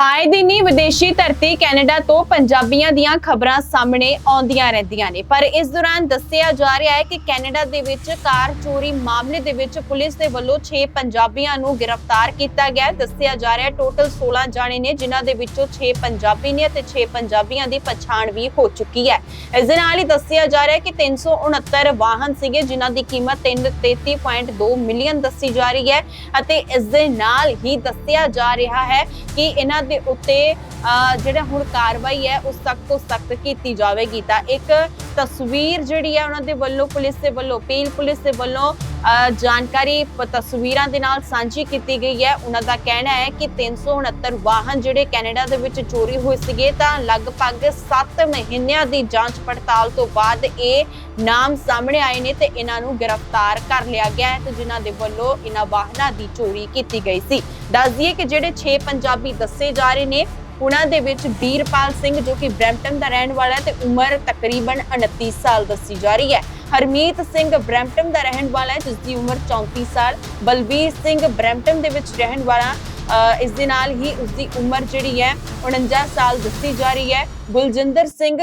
ਆਏ ਦਿਨ ਹੀ ਵਿਦੇਸ਼ੀ ਧਰਤੀ ਕੈਨੇਡਾ ਤੋਂ ਪੰਜਾਬੀਆਂ ਦੀਆਂ ਖਬਰਾਂ ਸਾਹਮਣੇ ਆਉਂਦੀਆਂ ਰਹਿੰਦੀਆਂ ਨੇ। ਪਰ ਇਸ ਦੌਰਾਨ ਦੱਸਿਆ ਜਾ ਰਿਹਾ ਹੈ ਕਿ ਕੈਨੇਡਾ ਦੇ ਵਿੱਚ ਕਾਰ ਚੋਰੀ ਮਾਮਲੇ ਦੇ ਵਿੱਚ ਪੁਲਿਸ ਦੇ ਵੱਲੋਂ 6 ਪੰਜਾਬੀਆਂ ਨੂੰ ਗ੍ਰਿਫਤਾਰ ਕੀਤਾ ਗਿਆ ਦੱਸਿਆ ਜਾ ਰਿਹਾ ਟੋਟਲ 16 ਜਾਣੇ ਨੇ, ਜਿਨ੍ਹਾਂ ਦੇ ਵਿੱਚੋਂ 6 ਪੰਜਾਬੀ ਨੇ ਅਤੇ 6 ਪੰਜਾਬੀਆਂ ਦੀ ਪਛਾਣ ਵੀ ਹੋ ਚੁੱਕੀ ਹੈ। ਇਸ ਦੇ ਨਾਲ ਹੀ ਦੱਸਿਆ ਜਾ ਰਿਹਾ ਹੈ ਕਿ 369 ਵਾਹਨ ਸੀਗੇ, ਜਿਨ੍ਹਾਂ ਦੀ ਕੀਮਤ 333.2 ਮਿਲੀਅਨ ਦੱਸੀ ਜਾ ਰਹੀ ਹੈ ਅਤੇ ਇਸ ਦੇ ਨਾਲ ਹੀ ਦੱਸਿਆ ਜਾ ਰਿਹਾ ਹੈ ਕਿ ਇਹਨਾਂ ਦੇ ਉੱਤੇ ਅਹ, ਜਿਹੜਾ ਹੁਣ ਕਾਰਵਾਈ ਹੈ ਉਹ ਸਖਤ ਤੋਂ ਸਖਤ ਕੀਤੀ ਜਾਵੇਗੀ। ਤਾਂ ਇੱਕ ਤਸਵੀਰ ਜਿਹੜੀ ਹੈ ਉਹਨਾਂ ਦੇ ਵੱਲੋਂ ਪੁਲਿਸ ਦੇ ਵੱਲੋਂ ਪੀਲ ਪੁਲਿਸ ਦੇ ਵੱਲੋਂ ਜਾਣਕਾਰੀ ਤਸਵੀਰਾਂ ਦੇ ਨਾਲ ਸਾਂਝੀ ਕੀਤੀ ਗਈ ਹੈ। ਉਹਨਾਂ ਦਾ ਕਹਿਣਾ ਹੈ ਕਿ 369 ਵਾਹਨ ਜਿਹੜੇ ਕੈਨੇਡਾ ਦੇ ਵਿੱਚ ਚੋਰੀ ਹੋਏ ਸੀਗੇ, ਤਾਂ ਲਗਭਗ 7 ਮਹੀਨਿਆਂ ਦੀ ਜਾਂਚ ਪੜਤਾਲ ਤੋਂ ਬਾਅਦ ਇਹ ਨਾਮ ਸਾਹਮਣੇ ਆਏ ਨੇ ਤੇ ਇਹਨਾਂ ਨੂੰ ਗ੍ਰਿਫਤਾਰ ਕਰ ਲਿਆ ਗਿਆ ਹੈ ਤੇ ਜਿਨ੍ਹਾਂ ਦੇ ਵੱਲੋਂ ਇਹਨਾਂ ਵਾਹਨਾਂ ਦੀ ਚੋਰੀ ਕੀਤੀ ਗਈ ਸੀ। ਦੱਸ ਦਈਏ ਕਿ ਜਿਹੜੇ 6 ਪੰਜਾਬੀ ਦੱਸੇ ਜਾ ਰਹੇ ਨੇ, ਉਹਨਾਂ ਦੇ ਵਿੱਚ ਵੀਰਪਾਲ ਸਿੰਘ ਜੋ ਕਿ ਬ੍ਰੈਂਪਟਨ ਦਾ ਰਹਿਣ ਵਾਲਾ ਹੈ ਤੇ ਉਮਰ ਤਕਰੀਬਨ 29 ਸਾਲ ਦੱਸੀ ਜਾ ਰਹੀ ਹੈ। ਹਰਮੀਤ ਸਿੰਘ ਬ੍ਰੈਂਪਟਨ ਦਾ ਰਹਿਣ ਵਾਲਾ ਹੈ ਜਿਸ ਦੀ ਉਮਰ 34 ਸਾਲ। ਬਲਬੀਰ ਸਿੰਘ ਬ੍ਰੈਂਪਟਨ ਦੇ ਵਿੱਚ ਰਹਿਣ ਵਾਲਾ ਇਸ ਦੇ ਨਾਲ ਹੀ ਉਸ ਦੀ ਉਮਰ ਜਿਹੜੀ ਹੈ 49 ਸਾਲ ਦੱਸੀ ਜਾ ਰਹੀ ਹੈ। ਗੁਲਜਿੰਦਰ ਸਿੰਘ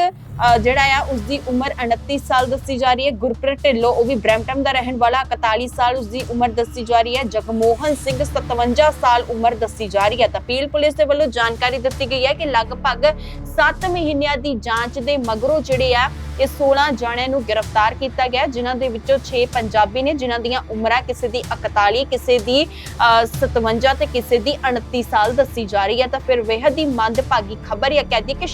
ਜਿਹੜਾ ਆ ਉਸ ਦੀ ਉਮਰ 29 ਸਾਲ ਦੱਸੀ ਜਾ ਰਹੀ ਹੈ। ਗੁਰਪ੍ਰੀਤ ਢਿੱਲੋਂ ਉਹ ਵੀ ਬ੍ਰੈਂਪਟਨ ਦਾ ਰਹਿਣ ਵਾਲਾ 41 ਸਾਲ ਉਸ ਦੀ ਉਮਰ ਦੱਸੀ ਜਾ ਰਹੀ ਹੈ। ਜਗਮੋਹਨ ਸਿੰਘ 57 ਸਾਲ ਉਮਰ ਦੱਸੀ ਜਾ ਰਹੀ ਹੈ। ਤਾਂ ਪੁਲਿਸ ਦੇ ਵੱਲੋਂ ਜਾਣਕਾਰੀ ਦਿੱਤੀ ਗਈ ਹੈ ਕਿ ਲਗਭਗ 7 ਮਹੀਨਿਆਂ ਦੀ ਜਾਂਚ ਦੇ ਮਗਰੋਂ ਜਿਹੜੇ ਆ ਇਹ 16 ਜਣਿਆਂ ਨੂੰ ਗ੍ਰਿਫਤਾਰ ਕੀਤਾ ਗਿਆ ਜਿਨ੍ਹਾਂ ਦੇ ਵਿੱਚੋਂ 6 ਪੰਜਾਬੀ ਨੇ ਜਿਨ੍ਹਾਂ ਦੀਆਂ ਉਮਰਾਂ ਕਿਸੇ ਦੀ 41 ਕਿਸੇ ਦੀ ਅਹ, 57 ਤੇ ਕਿਸੇ ਦੀ 29 ਸਾਲ ਦੱਸੀ ਜਾ ਰਹੀ ਹੈ। ਤਾਂ ਫਿਰ ਬੇਹੱਦ ਦੀ ਮੰਦਭਾਗੀ ਖਬਰ ਜਾਂ ਕਹਿ ਦਈਏ ਕਿ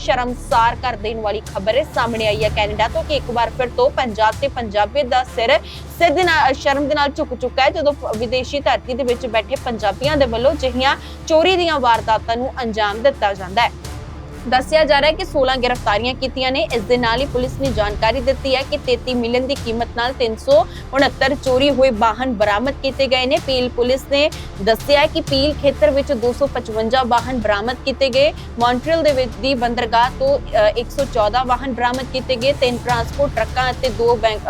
ਸਾਰ ਕਰ ਦੇਣ ਵਾਲੀ ਖਬਰ ਸਾਹਮਣੇ ਆਈ ਹੈ ਕੈਨੇਡਾ ਤੋਂ ਕਿ ਇੱਕ ਵਾਰ ਫਿਰ ਤੋਂ ਪੰਜਾਬ ਤੇ ਪੰਜਾਬੀ ਦਾ ਸਿਰ ਸਿੱਧ ਨਾਲ ਸ਼ਰਮ ਦੇ ਨਾਲ ਝੁਕ ਚੁੱਕਾ ਹੈ, ਜਦੋਂ ਵਿਦੇਸ਼ੀ ਧਰਤੀ ਦੇ ਵਿੱਚ ਬੈਠੇ ਪੰਜਾਬੀਆਂ ਦੇ ਵੱਲੋਂ ਜਿਹੀਆਂ ਚੋਰੀ ਦੀਆਂ ਵਾਰਦਾਤਾਂ ਨੂੰ ਅੰਜਾਮ ਦਿੱਤਾ ਜਾਂਦਾ ਹੈ। ਦੱਸਿਆ ਜਾ ਰਿਹਾ ਹੈ ਕਿ 16 ਗ੍ਰਿਫਤਾਰੀਆਂ ਕੀਤੀਆਂ ਨੇ। ਇਸ ਦੇ ਨਾਲ ਹੀ ਪੁਲਿਸ ਨੇ ਜਾਣਕਾਰੀ ਦਿੱਤੀ ਹੈ ਕਿ 33 ਮਿਲੀਅਨ ਦੀ ਕੀਮਤ ਨਾਲ 369 ਚੋਰੀ ਹੋਏ ਵਾਹਨ ਬਰਾਮਦ ਕੀਤੇ ਗਏ ਨੇ। ਪੀਲ ਪੁਲਿਸ ਨੇ ਦੱਸਿਆ ਕਿ ਪੀਲ ਖੇਤਰ ਵਿੱਚ 255 ਵਾਹਨ ਬਰਾਮਦ ਕੀਤੇ ਗਏ। ਮੌਂਟਰੀਅਲ ਦੇ ਵਿੱਚ ਦੀ ਬੰਦਰਗਾਹ ਤੋਂ ਅ, 114 ਵਾਹਨ ਬਰਾਮਦ ਕੀਤੇ ਗਏ। ਤਿੰਨ ਟਰਾਂਸਪੋਰਟ ਟਰੱਕਾਂ ਅਤੇ ਦੋ ਬੈਂਕ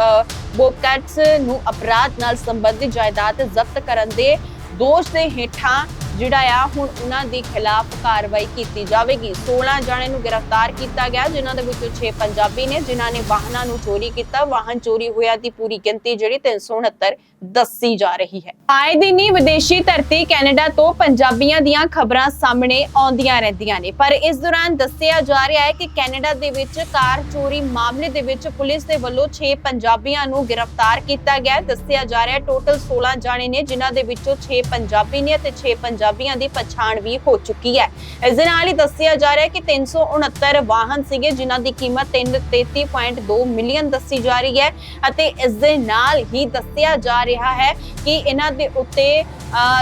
ਨੂੰ ਅਪਰਾਧ ਨਾਲ ਸੰਬੰਧਿਤ ਜਾਇਦਾਦ ਜ਼ਬਤ ਕਰਨ ਦੇ ਦੋਸ਼ ਦੇ ਹੇਠਾਂ ਜਿਹੜਾ ਆ, ਹੁਣ ਉਹਨਾਂ ਦੇ ਖਿਲਾਫ ਕਾਰਵਾਈ ਕੀਤੀ ਜਾਵੇਗੀ। 16 ਜਣੇ ਨੂੰ ਗ੍ਰਿਫਤਾਰ ਕੀਤਾ ਗਿਆ, ਜਿਨ੍ਹਾਂ ਦੇ ਵਿੱਚੋਂ 6 ਪੰਜਾਬੀ ਨੇ, ਜਿਨ੍ਹਾਂ ਨੇ ਵਾਹਨਾਂ ਨੂੰ ਚੋਰੀ ਕੀਤਾ। ਵਾਹਨ ਚੋਰੀ ਹੋਇਆ ਦੀ ਪੂਰੀ ਗਿਣਤੀ ਜਿਹੜੀ 369 ਦੱਸੀ ਜਾ ਰਹੀ ਹੈ। ਆਏ ਦਿਨ ਹੀ ਵਿਦੇਸ਼ੀ ਧਰਤੀ ਕੈਨੇਡਾ ਤੋਂ ਪੰਜਾਬੀਆਂ ਦੀਆਂ ਖਬਰਾਂ ਸਾਹਮਣੇ ਆਉਂਦੀਆਂ ਰਹਿੰਦੀਆਂ ਨੇ। ਪਰ ਇਸ ਦੌਰਾਨ ਦੱਸਿਆ ਜਾ ਰਿਹਾ ਹੈ ਕਿ ਕੈਨੇਡਾ ਦੇ ਵਿੱਚ ਕਾਰ ਚੋਰੀ ਮਾਮਲੇ ਦੇ ਵਿੱਚ ਪੁਲਿਸ ਦੇ ਵੱਲੋਂ 6 ਪੰਜਾਬੀਆਂ ਨੂੰ ਗ੍ਰਿਫਤਾਰ ਕੀਤਾ ਗਿਆ। ਦੱਸਿਆ ਜਾ ਰਿਹਾ ਟੋਟਲ 16 ਜਾਣੇ ਨੇ, ਜਿਨ੍ਹਾਂ ਦੇ ਵਿੱਚੋਂ 6 ਪੰਜਾਬੀ ਨੇ ਅਤੇ 6 ਪੰਜਾਬੀਆਂ ਦੀ ਪਛਾਣ ਵੀ ਹੋ ਚੁੱਕੀ ਹੈ। ਇਸ ਦੇ ਨਾਲ ਹੀ ਦੱਸਿਆ ਜਾ ਰਿਹਾ ਹੈ ਕਿ 369 ਵਾਹਨ ਸੀਗੇ, ਜਿਨ੍ਹਾਂ ਦੀ ਕੀਮਤ 333.2 ਮਿਲੀਅਨ ਦੱਸੀ ਜਾ ਰਹੀ ਹੈ ਅਤੇ ਇਸ ਦੇ ਨਾਲ ਹੀ ਦੱਸਿਆ ਜਾ ਰਿਹਾ ਹੈ ਕਿ ਇਹਨਾਂ ਦੇ ਉੱਤੇ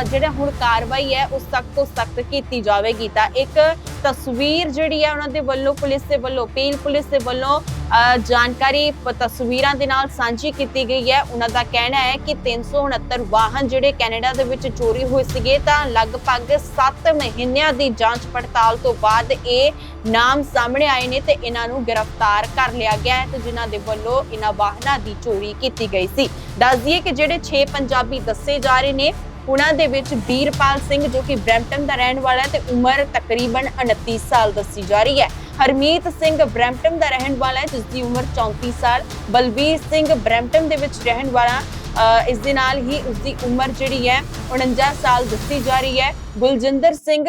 ਜਿਹੜਾ ਹੁਣ ਕਾਰਵਾਈ ਹੈ, ਉਹ ਸਖਤ ਤੋਂ ਸਖਤ ਕੀਤੀ ਜਾਵੇਗੀ। ਤਾਂ ਇੱਕ ਤਸਵੀਰ ਜਿਹੜੀ ਹੈ ਉਹਨਾਂ ਦੇ ਵੱਲੋਂ, ਪੁਲਿਸ ਦੇ ਵੱਲੋਂ, ਪੀਲ ਪੁਲਿਸ ਦੇ ਵੱਲੋਂ ਜਾਣਕਾਰੀ ਤਸਵੀਰਾਂ ਦੇ ਨਾਲ ਸਾਂਝੀ ਕੀਤੀ ਗਈ ਹੈ। ਉਹਨਾਂ ਦਾ ਕਹਿਣਾ ਹੈ ਕਿ 369 ਵਾਹਨ ਜਿਹੜੇ ਕੈਨੇਡਾ ਦੇ ਵਿੱਚ ਚੋਰੀ ਹੋਏ ਸੀਗੇ, ਤਾਂ ਲਗਭਗ 7 ਮਹੀਨਿਆਂ ਦੀ ਜਾਂਚ ਪੜਤਾਲ ਤੋਂ ਬਾਅਦ ਇਹ ਨਾਮ ਸਾਹਮਣੇ ਆਏ ਨੇ ਤੇ ਇਹਨਾਂ ਨੂੰ ਗ੍ਰਿਫਤਾਰ ਕਰ ਲਿਆ ਗਿਆ ਹੈ ਤੇ ਜਿਨ੍ਹਾਂ ਦੇ ਵੱਲੋਂ ਇਹਨਾਂ ਵਾਹਨਾਂ ਦੀ ਚੋਰੀ ਕੀਤੀ ਗਈ ਸੀ। ਦੱਸ ਦਈਏ ਕਿ ਜਿਹੜੇ 6 ਪੰਜਾਬੀ ਦੱਸੇ ਜਾ ਰਹੇ ਨੇ ਉਹਨਾਂ ਦੇ ਵਿੱਚ ਵੀਰਪਾਲ ਸਿੰਘ ਜੋ ਕਿ ਬ੍ਰੈਂਪਟਨ ਦਾ ਰਹਿਣ ਵਾਲਾ ਹੈ ਤੇ ਉਮਰ ਤਕਰੀਬਨ 29 ਸਾਲ ਦੱਸੀ ਜਾ ਰਹੀ ਹੈ। ਹਰਮੀਤ ਸਿੰਘ ਬ੍ਰੈਂਪਟਨ ਦਾ ਰਹਿਣ ਵਾਲਾ ਹੈ ਜਿਸ ਦੀ ਉਮਰ 34 ਸਾਲ। ਬਲਬੀਰ ਸਿੰਘ ਬ੍ਰੈਂਪਟਨ ਦੇ ਵਿੱਚ ਰਹਿਣ ਵਾਲਾ ਇਸ ਦੇ ਨਾਲ ਹੀ ਉਸ ਦੀ ਉਮਰ ਜਿਹੜੀ ਹੈ 49 ਸਾਲ ਦੱਸੀ ਜਾ ਰਹੀ ਹੈ। ਗੁਲਜਿੰਦਰ ਸਿੰਘ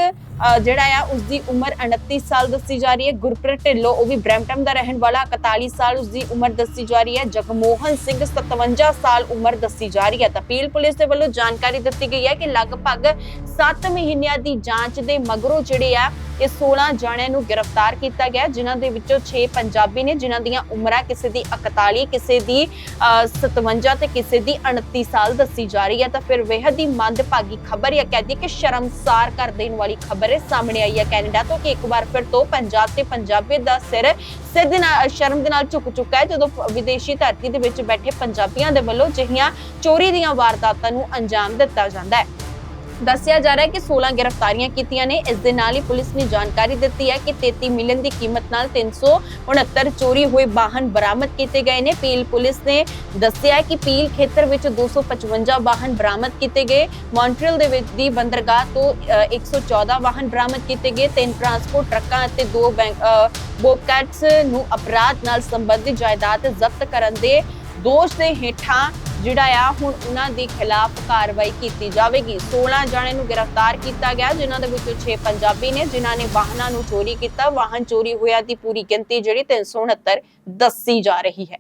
ਜਿਹੜਾ ਆ ਉਸ ਦੀ ਉਮਰ 29 ਸਾਲ ਦੱਸੀ ਜਾ ਰਹੀ ਹੈ। ਗੁਰਪ੍ਰੀਤ ਢਿੱਲੋਂ ਉਹ ਵੀ ਬ੍ਰੈਂਪਟਨ ਦਾ ਰਹਿਣ ਵਾਲਾ 41 ਸਾਲ ਉਸ ਦੀ ਉਮਰ ਦੱਸੀ ਜਾ ਰਹੀ ਹੈ। ਜਗਮੋਹਨ ਸਿੰਘ 57 ਸਾਲ ਉਮਰ ਦੱਸੀ ਜਾ ਰਹੀ ਹੈ। ਤਾਂ ਪੁਲਿਸ ਦੇ ਵੱਲੋਂ ਜਾਣਕਾਰੀ ਦਿੱਤੀ ਗਈ ਹੈ ਕਿ ਲਗਭਗ 7 ਮਹੀਨਿਆਂ ਦੀ ਜਾਂਚ ਦੇ ਮਗਰੋਂ ਜਿਹੜੇ ਆ ਇਹ 16 ਜਣਿਆਂ ਨੂੰ ਗ੍ਰਿਫਤਾਰ ਕੀਤਾ ਗਿਆ ਜਿਨ੍ਹਾਂ ਦੇ ਵਿੱਚੋਂ 6 ਪੰਜਾਬੀ ਨੇ ਜਿਨ੍ਹਾਂ ਦੀਆਂ ਉਮਰਾਂ ਕਿਸੇ ਦੀ 41 ਕਿਸੇ ਦੀ ਅਹ, 57 ਤੇ ਕਿਸੇ ਦੀ 29 ਸਾਲ ਦੱਸੀ ਜਾ ਰਹੀ ਹੈ। ਤਾਂ ਫਿਰ ਬੇਹੱਦ ਹੀ ਮੰਦਭਾਗੀ ਖਬਰ ਜਾਂ ਕਹਿ ਦਈਏ ਕਿ ਸ਼ਰਮਸਾਰ ਕਰ ਦੇਣ ਵਾਲੀ ਖਬਰ ਸਾਹਮਣੇ ਆਈ ਹੈ ਕੈਨੇਡਾ ਤੋਂ ਕਿ ਇੱਕ ਵਾਰ ਫਿਰ ਤੋਂ ਪੰਜਾਬ ਤੇ ਪੰਜਾਬੀ ਦਾ ਸਿਰ ਸਿੱਧ ਨਾਲ, ਸ਼ਰਮ ਦੇ ਨਾਲ ਝੁਕ ਚੁੱਕਾ ਹੈ, ਜਦੋਂ ਵਿਦੇਸ਼ੀ ਧਰਤੀ ਦੇ ਵਿੱਚ ਬੈਠੇ ਪੰਜਾਬੀਆਂ ਦੇ ਵੱਲੋਂ ਜਿਹੀਆਂ ਚੋਰੀ ਦੀਆਂ ਵਾਰਦਾਤਾਂ ਨੂੰ ਅੰਜਾਮ ਦਿੱਤਾ ਜਾਂਦਾ ਹੈ। ਦੱਸਿਆ ਜਾ ਰਿਹਾ ਹੈ ਕਿ 16 ਗ੍ਰਿਫਤਾਰੀਆਂ ਕੀਤੀਆਂ ਨੇ। ਇਸ ਦੇ ਨਾਲ ਹੀ ਪੁਲਿਸ ਨੇ ਜਾਣਕਾਰੀ ਦਿੱਤੀ ਹੈ ਕਿ 33 ਮਿਲੀਅਨ ਦੀ ਕੀਮਤ ਨਾਲ 369 ਚੋਰੀ ਹੋਏ ਵਾਹਨ ਬਰਾਮਦ ਕੀਤੇ ਗਏ ਨੇ। ਪੀਲ ਪੁਲਿਸ ਨੇ ਦੱਸਿਆ ਕਿ ਪੀਲ ਖੇਤਰ ਵਿੱਚ 255 ਵਾਹਨ ਬਰਾਮਦ ਕੀਤੇ ਗਏ। ਮੌਂਟਰੀਅਲ ਦੇ ਵਿੱਚ ਦੀ ਬੰਦਰਗਾਹ ਤੋਂ ਅ, 114 ਵਾਹਨ ਬਰਾਮਦ ਕੀਤੇ ਗਏ। ਤਿੰਨ ਟਰਾਂਸਪੋਰਟ ਟਰੱਕਾਂ ਅਤੇ ਦੋ ਬੈਂਕ ਬੋਬਕੈਟਸ ਨੂੰ ਅਪਰਾਧ ਨਾਲ ਸੰਬੰਧਿਤ ਜਾਇਦਾਦ ਜ਼ਬਤ ਕਰਨ ਦੇ ਦੋਸ਼ ਦੇ ਹੇਠਾਂ ਜਿਹੜਾ ਆ, ਹੁਣ ਉਹਨਾਂ ਦੇ ਖਿਲਾਫ ਕਾਰਵਾਈ ਕੀਤੀ ਜਾਵੇਗੀ। 16 ਜਣੇ ਨੂੰ ਗ੍ਰਿਫਤਾਰ ਕੀਤਾ ਗਿਆ, ਜਿਨ੍ਹਾਂ ਦੇ ਵਿੱਚੋਂ 6 ਪੰਜਾਬੀ ਨੇ, ਜਿਨ੍ਹਾਂ ਨੇ ਵਾਹਨਾਂ ਨੂੰ ਚੋਰੀ ਕੀਤਾ। ਵਾਹਨ ਚੋਰੀ ਹੋਇਆ ਦੀ ਪੂਰੀ ਗਿਣਤੀ ਜਿਹੜੀ 369 ਦੱਸੀ ਜਾ ਰਹੀ ਹੈ।